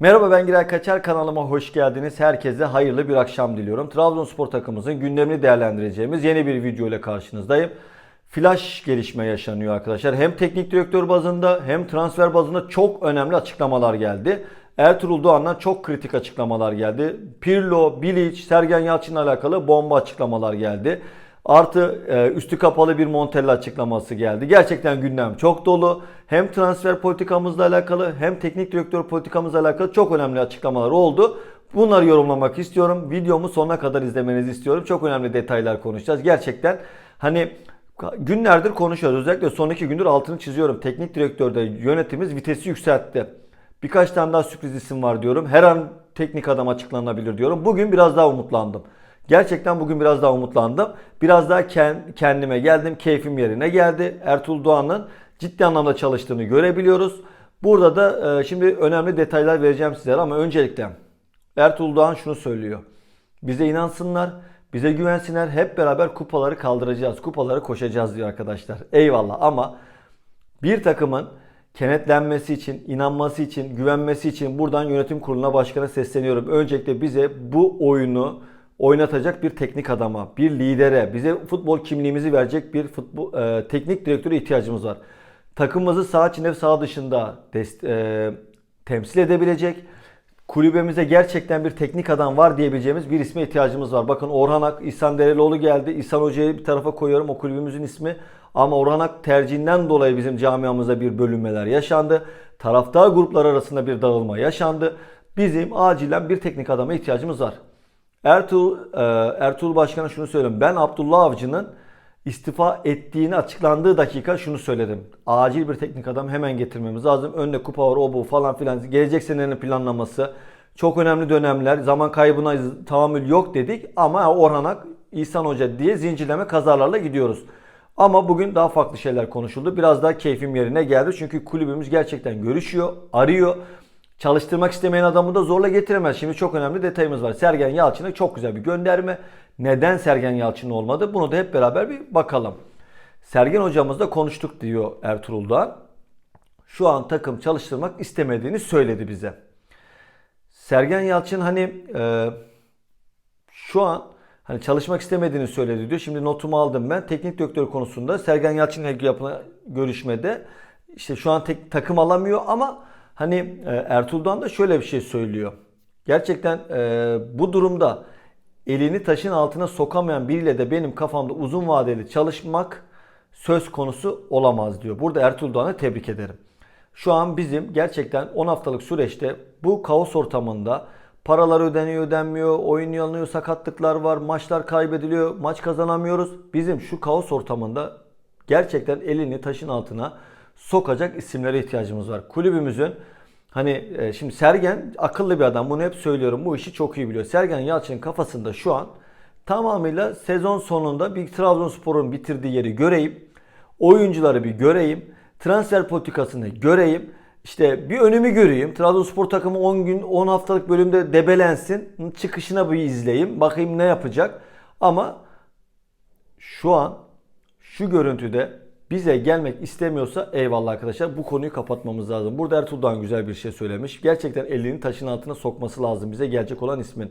Merhaba ben Giray Kaçar kanalıma hoş geldiniz. Herkese hayırlı bir akşam diliyorum. Trabzonspor takımımızın gündemini değerlendireceğimiz yeni bir video ile karşınızdayım. Flash gelişme yaşanıyor arkadaşlar. Hem teknik direktör bazında hem transfer bazında çok önemli açıklamalar geldi. Ertuğrul Doğan'dan çok kritik açıklamalar geldi. Pirlo, Bilic, Sergen Yalçın'la alakalı bomba açıklamalar geldi. Artı e, üstü kapalı bir Montella açıklaması geldi. Gerçekten gündem çok dolu. Hem transfer politikamızla alakalı hem teknik direktör politikamızla alakalı çok önemli açıklamalar oldu. Bunları yorumlamak istiyorum. Videomu sonuna kadar izlemenizi istiyorum. Çok önemli detaylar konuşacağız. Gerçekten hani günlerdir konuşuyoruz. Özellikle son iki gündür altını çiziyorum. Teknik direktörde yönetimiz vitesi yükseltti. Birkaç tane daha sürpriz isim var diyorum. Her an teknik adam açıklanabilir diyorum. Bugün biraz daha umutlandım. Gerçekten bugün biraz daha umutlandım. Biraz daha kendime geldim. Keyfim yerine geldi. Ertuğrul Doğan'ın ciddi anlamda çalıştığını görebiliyoruz. Burada da e, şimdi önemli detaylar vereceğim sizlere ama öncelikle Ertuğrul Doğan şunu söylüyor. Bize inansınlar, bize güvensinler. Hep beraber kupaları kaldıracağız. Kupaları koşacağız diyor arkadaşlar. Eyvallah ama bir takımın kenetlenmesi için, inanması için, güvenmesi için buradan yönetim kuruluna başkana sesleniyorum. Öncelikle bize bu oyunu oynatacak bir teknik adama, bir lidere, bize futbol kimliğimizi verecek bir futbol e, teknik direktöre ihtiyacımız var. Takımımızı sağ içinde sağ dışında dest, e, temsil edebilecek, kulübemize gerçekten bir teknik adam var diyebileceğimiz bir isme ihtiyacımız var. Bakın Orhan Ak, İhsan Derelioğlu geldi. İhsan Hoca'yı bir tarafa koyuyorum o kulübümüzün ismi. Ama Orhan Ak tercihinden dolayı bizim camiamızda bir bölünmeler yaşandı. Taraftar gruplar arasında bir dağılma yaşandı. Bizim acilen bir teknik adama ihtiyacımız var. Ertuğrul, e, Ertuğrul Başkan'a şunu söyleyeyim. Ben Abdullah Avcı'nın istifa ettiğini açıklandığı dakika şunu söyledim. Acil bir teknik adam hemen getirmemiz lazım. Önde kupa var o bu falan filan. Gelecek senenin planlaması. Çok önemli dönemler. Zaman kaybına tahammül yok dedik. Ama Orhan Ak, İhsan Hoca diye zincirleme kazarlarla gidiyoruz. Ama bugün daha farklı şeyler konuşuldu. Biraz daha keyfim yerine geldi. Çünkü kulübümüz gerçekten görüşüyor, arıyor. Çalıştırmak istemeyen adamı da zorla getiremez. Şimdi çok önemli detayımız var. Sergen Yalçın'a çok güzel bir gönderme. Neden Sergen Yalçın olmadı? Bunu da hep beraber bir bakalım. Sergen hocamızla konuştuk diyor Ertuğrul'dan. Şu an takım çalıştırmak istemediğini söyledi bize. Sergen Yalçın hani e, şu an hani çalışmak istemediğini söyledi diyor. Şimdi notumu aldım ben. Teknik direktör konusunda Sergen Yalçın'la yapılan görüşmede işte şu an tek, takım alamıyor ama hani e, Ertuğrul'dan da şöyle bir şey söylüyor. Gerçekten e, bu durumda elini taşın altına sokamayan biriyle de benim kafamda uzun vadeli çalışmak söz konusu olamaz diyor. Burada Ertuğrul Doğan'ı tebrik ederim. Şu an bizim gerçekten 10 haftalık süreçte bu kaos ortamında paralar ödeniyor ödenmiyor, oyun yanıyor, sakatlıklar var, maçlar kaybediliyor, maç kazanamıyoruz. Bizim şu kaos ortamında gerçekten elini taşın altına sokacak isimlere ihtiyacımız var. Kulübümüzün Hani e, şimdi Sergen akıllı bir adam. Bunu hep söylüyorum. Bu işi çok iyi biliyor. Sergen Yalçın'ın kafasında şu an tamamıyla sezon sonunda bir Trabzonspor'un bitirdiği yeri göreyim. Oyuncuları bir göreyim. Transfer politikasını göreyim. İşte bir önümü göreyim. Trabzonspor takımı 10 gün 10 haftalık bölümde debelensin. Çıkışına bir izleyeyim. Bakayım ne yapacak. Ama şu an şu görüntüde bize gelmek istemiyorsa eyvallah arkadaşlar bu konuyu kapatmamız lazım. Burada Ertuğrul güzel bir şey söylemiş. Gerçekten elini taşın altına sokması lazım bize gelecek olan ismin.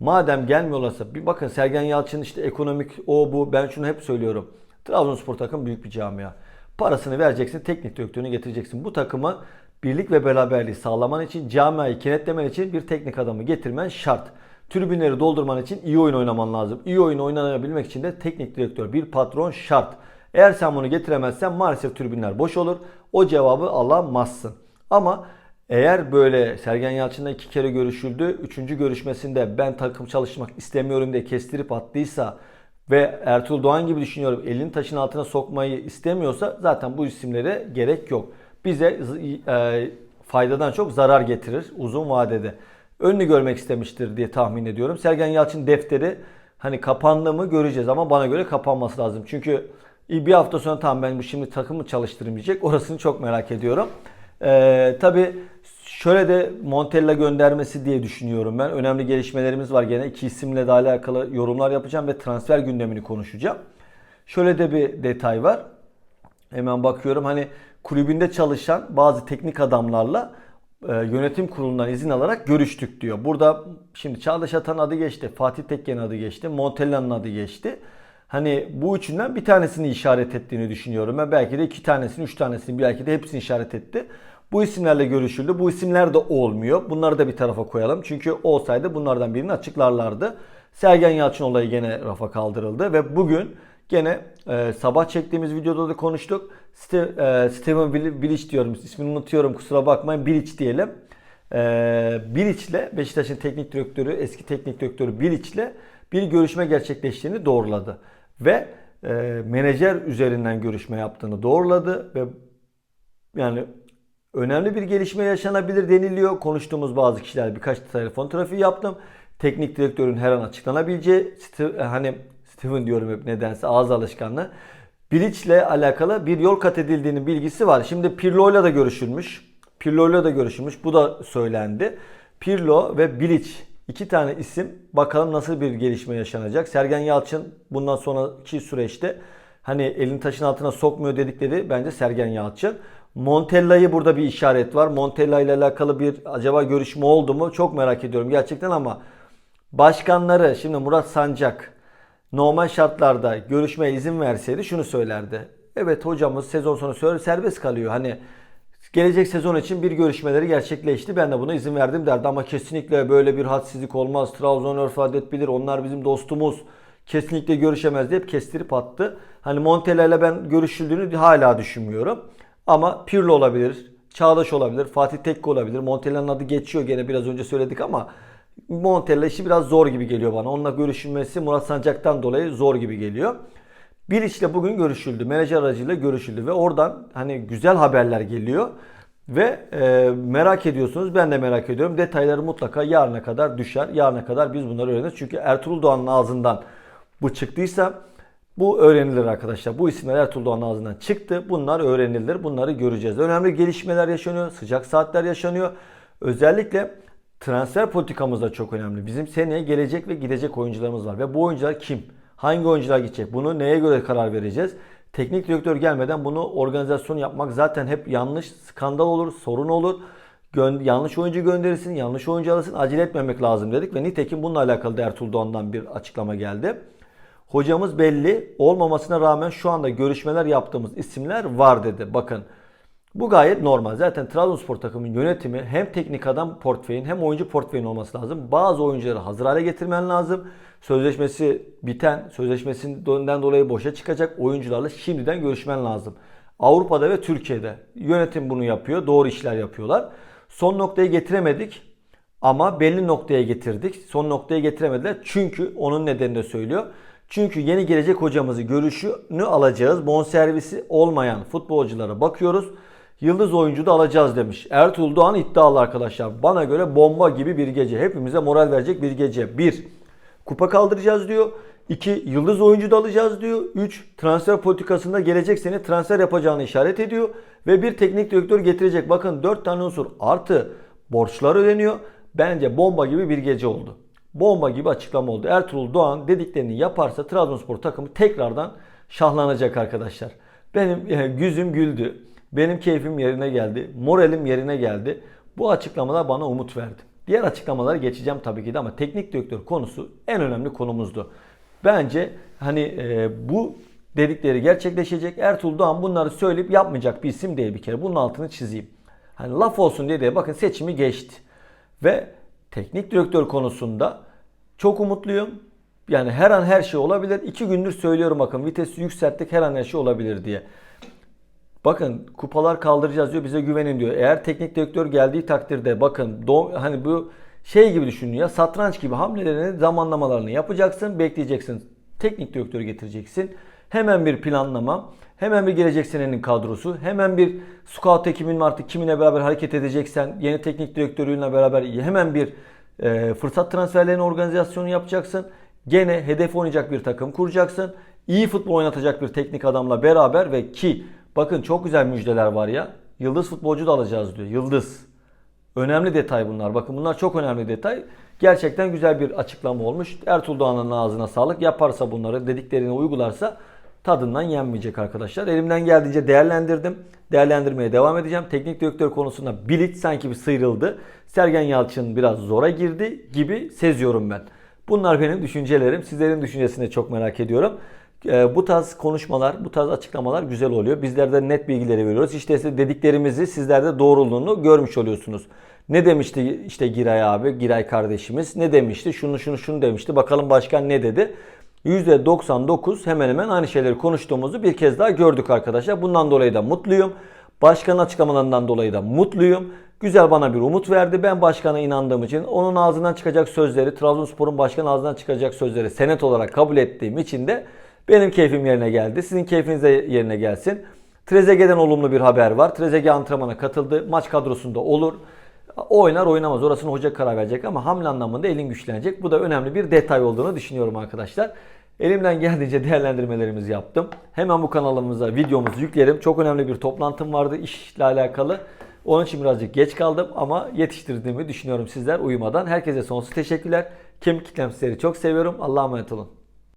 Madem gelmiyorlarsa bir bakın Sergen Yalçın işte ekonomik o bu ben şunu hep söylüyorum. Trabzonspor takım büyük bir camia. Parasını vereceksin, teknik direktörünü getireceksin. Bu takımı birlik ve beraberliği sağlaman için, camiayı kenetlemen için bir teknik adamı getirmen şart. Tribünleri doldurman için iyi oyun oynaman lazım. İyi oyun oynanabilmek için de teknik direktör, bir patron şart. Eğer sen bunu getiremezsen maalesef tribünler boş olur. O cevabı alamazsın. Ama eğer böyle Sergen Yalçın'la iki kere görüşüldü. Üçüncü görüşmesinde ben takım çalışmak istemiyorum diye kestirip attıysa ve Ertuğrul Doğan gibi düşünüyorum elini taşın altına sokmayı istemiyorsa zaten bu isimlere gerek yok. Bize e, faydadan çok zarar getirir uzun vadede. Önünü görmek istemiştir diye tahmin ediyorum. Sergen Yalçın defteri hani kapandı mı göreceğiz ama bana göre kapanması lazım. Çünkü bir hafta sonra tamam ben şimdi takımı çalıştırayım diyecek. Orasını çok merak ediyorum. Ee, Tabi şöyle de Montella göndermesi diye düşünüyorum ben. Önemli gelişmelerimiz var gene. iki isimle de alakalı yorumlar yapacağım ve transfer gündemini konuşacağım. Şöyle de bir detay var. Hemen bakıyorum hani kulübünde çalışan bazı teknik adamlarla e, yönetim kurulundan izin alarak görüştük diyor. Burada şimdi Çağdaş Atan adı geçti, Fatih Tekke'nin adı geçti, Montella'nın adı geçti. Hani bu üçünden bir tanesini işaret ettiğini düşünüyorum. Ben belki de iki tanesini, üç tanesini, belki de hepsini işaret etti. Bu isimlerle görüşüldü. Bu isimler de olmuyor. Bunları da bir tarafa koyalım. Çünkü olsaydı bunlardan birini açıklarlardı. Sergen Yalçın olayı gene rafa kaldırıldı ve bugün gene e, sabah çektiğimiz videoda da konuştuk. Ste, e, Steven Bil- Bilic diyorum. ismini unutuyorum kusura bakmayın. Bilic diyelim. E, Bilic'le Beşiktaş'ın teknik direktörü, eski teknik direktörü Bilic'le bir görüşme gerçekleştiğini doğruladı. Ve e, menajer üzerinden görüşme yaptığını doğruladı ve yani önemli bir gelişme yaşanabilir deniliyor. Konuştuğumuz bazı kişiler birkaç telefon trafiği yaptım. Teknik direktörün her an açıklanabileceği St- hani Steven diyorum hep nedense ağız alışkanlığı. Bilic'le alakalı bir yol kat edildiğinin bilgisi var. Şimdi Pirlo'yla da görüşülmüş. Pirlo'yla da görüşülmüş. Bu da söylendi. Pirlo ve Bilic iki tane isim. Bakalım nasıl bir gelişme yaşanacak. Sergen Yalçın bundan sonraki süreçte hani elini taşın altına sokmuyor dedikleri bence Sergen Yalçın. Montella'yı burada bir işaret var. Montella ile alakalı bir acaba görüşme oldu mu? Çok merak ediyorum gerçekten ama başkanları şimdi Murat Sancak normal şartlarda görüşmeye izin verseydi şunu söylerdi. Evet hocamız sezon sonu serbest kalıyor. Hani gelecek sezon için bir görüşmeleri gerçekleşti. Ben de buna izin verdim derdi ama kesinlikle böyle bir hadsizlik olmaz. Trabzon örf adet bilir. Onlar bizim dostumuz. Kesinlikle görüşemez diye kestirip attı. Hani Montella ile ben görüşüldüğünü hala düşünmüyorum. Ama Pirlo olabilir, Çağdaş olabilir, Fatih Tekke olabilir. Montella'nın adı geçiyor gene biraz önce söyledik ama Montella işi biraz zor gibi geliyor bana. Onunla görüşülmesi Murat Sancak'tan dolayı zor gibi geliyor. Bir işle bugün görüşüldü. Menajer aracıyla görüşüldü ve oradan hani güzel haberler geliyor. Ve e, merak ediyorsunuz. Ben de merak ediyorum. Detayları mutlaka yarına kadar düşer. Yarına kadar biz bunları öğreniriz. Çünkü Ertuğrul Doğan'ın ağzından bu çıktıysa bu öğrenilir arkadaşlar. Bu isimler Ertuğrul Doğan'ın ağzından çıktı. Bunlar öğrenilir. Bunları göreceğiz. Önemli gelişmeler yaşanıyor. Sıcak saatler yaşanıyor. Özellikle transfer politikamız da çok önemli. Bizim seneye gelecek ve gidecek oyuncularımız var. Ve bu oyuncular kim? Hangi oyuncular gidecek? Bunu neye göre karar vereceğiz? Teknik direktör gelmeden bunu organizasyon yapmak zaten hep yanlış, skandal olur, sorun olur. Gö- yanlış oyuncu gönderirsin, yanlış oyuncu alırsın. Acele etmemek lazım dedik ve nitekim bununla alakalı da Ertuğrul Doğan'dan bir açıklama geldi. Hocamız belli olmamasına rağmen şu anda görüşmeler yaptığımız isimler var dedi. Bakın bu gayet normal. Zaten Trabzonspor takımının yönetimi hem teknik adam portföyün hem oyuncu portföyün olması lazım. Bazı oyuncuları hazır hale getirmen lazım. Sözleşmesi biten, sözleşmesinden dolayı boşa çıkacak oyuncularla şimdiden görüşmen lazım. Avrupa'da ve Türkiye'de yönetim bunu yapıyor. Doğru işler yapıyorlar. Son noktayı getiremedik ama belli noktaya getirdik. Son noktaya getiremediler. Çünkü onun nedenini de söylüyor. Çünkü yeni gelecek hocamızı görüşünü alacağız. Bonservisi olmayan futbolculara bakıyoruz. Yıldız oyuncu da alacağız demiş. Ertuğrul Doğan iddialı arkadaşlar. Bana göre bomba gibi bir gece. Hepimize moral verecek bir gece. 1. Kupa kaldıracağız diyor. 2. Yıldız oyuncu da alacağız diyor. 3. Transfer politikasında gelecek sene transfer yapacağını işaret ediyor. Ve bir teknik direktör getirecek. Bakın 4 tane unsur artı borçlar ödeniyor. Bence bomba gibi bir gece oldu. Bomba gibi açıklama oldu. Ertuğrul Doğan dediklerini yaparsa Trabzonspor takımı tekrardan şahlanacak arkadaşlar. Benim yani yüzüm güldü. Benim keyfim yerine geldi. Moralim yerine geldi. Bu açıklamalar bana umut verdi. Diğer açıklamalara geçeceğim tabii ki de ama teknik direktör konusu en önemli konumuzdu. Bence hani e, bu dedikleri gerçekleşecek. Ertuğrul Doğan bunları söyleyip yapmayacak bir isim değil bir kere. Bunun altını çizeyim. Hani laf olsun diye de bakın seçimi geçti. Ve teknik direktör konusunda çok umutluyum. Yani her an her şey olabilir. İki gündür söylüyorum bakın vitesi yükselttik her an her şey olabilir diye. Bakın kupalar kaldıracağız diyor bize güvenin diyor. Eğer teknik direktör geldiği takdirde bakın do- hani bu şey gibi düşünün ya satranç gibi hamlelerini zamanlamalarını yapacaksın bekleyeceksin. Teknik direktörü getireceksin. Hemen bir planlama, hemen bir gelecek senenin kadrosu, hemen bir scout ekibinin artık kiminle beraber hareket edeceksen yeni teknik direktörüyle beraber hemen bir e, fırsat transferlerinin organizasyonu yapacaksın. Gene hedef oynayacak bir takım kuracaksın. İyi futbol oynatacak bir teknik adamla beraber ve ki bakın çok güzel müjdeler var ya. Yıldız futbolcu da alacağız diyor. Yıldız. Önemli detay bunlar. Bakın bunlar çok önemli detay. Gerçekten güzel bir açıklama olmuş. Ertuğrul Doğan'ın ağzına sağlık. Yaparsa bunları dediklerini uygularsa tadından yenmeyecek arkadaşlar. Elimden geldiğince değerlendirdim. Değerlendirmeye devam edeceğim. Teknik direktör konusunda Bilic sanki bir sıyrıldı. Sergen Yalçın biraz zora girdi gibi seziyorum ben. Bunlar benim düşüncelerim. Sizlerin düşüncesini çok merak ediyorum. Ee, bu tarz konuşmalar, bu tarz açıklamalar güzel oluyor. Bizler de net bilgileri veriyoruz. İşte dediklerimizi sizler de doğruluğunu görmüş oluyorsunuz. Ne demişti işte Giray abi, Giray kardeşimiz? Ne demişti? Şunu şunu şunu demişti. Bakalım başkan ne dedi? %99 hemen hemen aynı şeyleri konuştuğumuzu bir kez daha gördük arkadaşlar. Bundan dolayı da mutluyum. Başkanın açıklamalarından dolayı da mutluyum. Güzel bana bir umut verdi. Ben başkana inandığım için onun ağzından çıkacak sözleri, Trabzonspor'un başkan ağzından çıkacak sözleri senet olarak kabul ettiğim için de benim keyfim yerine geldi. Sizin keyfiniz de yerine gelsin. Trezeguet'den olumlu bir haber var. Trezeguet antrenmana katıldı. Maç kadrosunda olur. Oynar oynamaz orasını hoca karar verecek ama hamle anlamında elin güçlenecek. Bu da önemli bir detay olduğunu düşünüyorum arkadaşlar. Elimden geldiğince değerlendirmelerimizi yaptım. Hemen bu kanalımıza videomuzu yüklerim. Çok önemli bir toplantım vardı işle alakalı. Onun için birazcık geç kaldım ama yetiştirdiğimi düşünüyorum sizler uyumadan. Herkese sonsuz teşekkürler. Kemik kitlem sizleri çok seviyorum. Allah'a emanet olun.